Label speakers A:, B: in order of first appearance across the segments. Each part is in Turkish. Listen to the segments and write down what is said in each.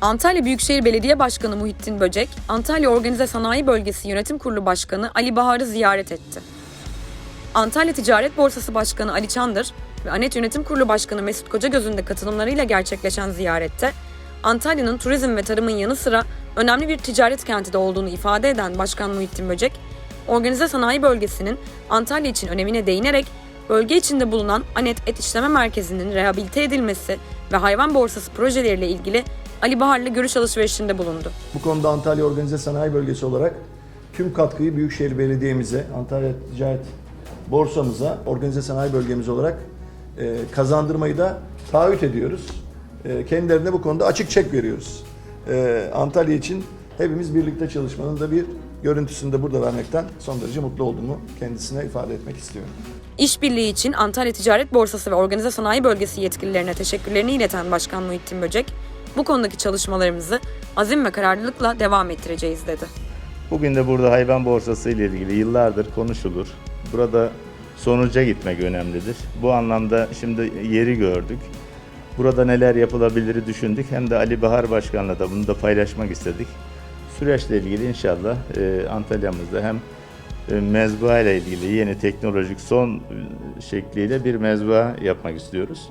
A: Antalya Büyükşehir Belediye Başkanı Muhittin Böcek, Antalya Organize Sanayi Bölgesi Yönetim Kurulu Başkanı Ali Bahar'ı ziyaret etti. Antalya Ticaret Borsası Başkanı Ali Çandır ve ANET Yönetim Kurulu Başkanı Mesut Kocagöz'ün de katılımlarıyla gerçekleşen ziyarette, Antalya'nın turizm ve tarımın yanı sıra önemli bir ticaret kenti de olduğunu ifade eden Başkan Muhittin Böcek, organize sanayi bölgesinin Antalya için önemine değinerek bölge içinde bulunan ANET Et İşleme Merkezi'nin rehabilite edilmesi ve hayvan borsası projeleriyle ilgili Ali Bahar'la görüş alışverişinde bulundu.
B: Bu konuda Antalya Organize Sanayi Bölgesi olarak tüm katkıyı Büyükşehir Belediye'mize, Antalya Ticaret Borsamıza, Organize Sanayi Bölgemiz olarak e, kazandırmayı da taahhüt ediyoruz. E, kendilerine bu konuda açık çek veriyoruz. E, Antalya için hepimiz birlikte çalışmanın da bir görüntüsünü de burada vermekten son derece mutlu olduğumu kendisine ifade etmek istiyorum.
A: İşbirliği için Antalya Ticaret Borsası ve Organize Sanayi Bölgesi yetkililerine teşekkürlerini ileten Başkan Muhittin Böcek, bu konudaki çalışmalarımızı azim ve kararlılıkla devam ettireceğiz dedi.
C: Bugün de burada hayvan borsası ile ilgili yıllardır konuşulur. Burada sonuca gitmek önemlidir. Bu anlamda şimdi yeri gördük. Burada neler yapılabilir düşündük. Hem de Ali Bahar Başkan'la da bunu da paylaşmak istedik. Süreçle ilgili inşallah e, Antalya'mızda hem e, mezba ile ilgili yeni teknolojik son şekliyle bir mezba yapmak istiyoruz.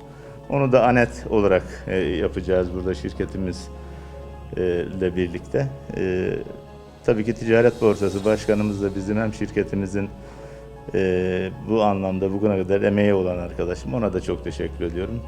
C: Onu da anet olarak e, yapacağız burada şirketimiz e, ile birlikte. E, tabii ki Ticaret Borsası Başkanımız da bizim hem şirketimizin e, bu anlamda bugüne kadar emeği olan arkadaşım. Ona da çok teşekkür ediyorum.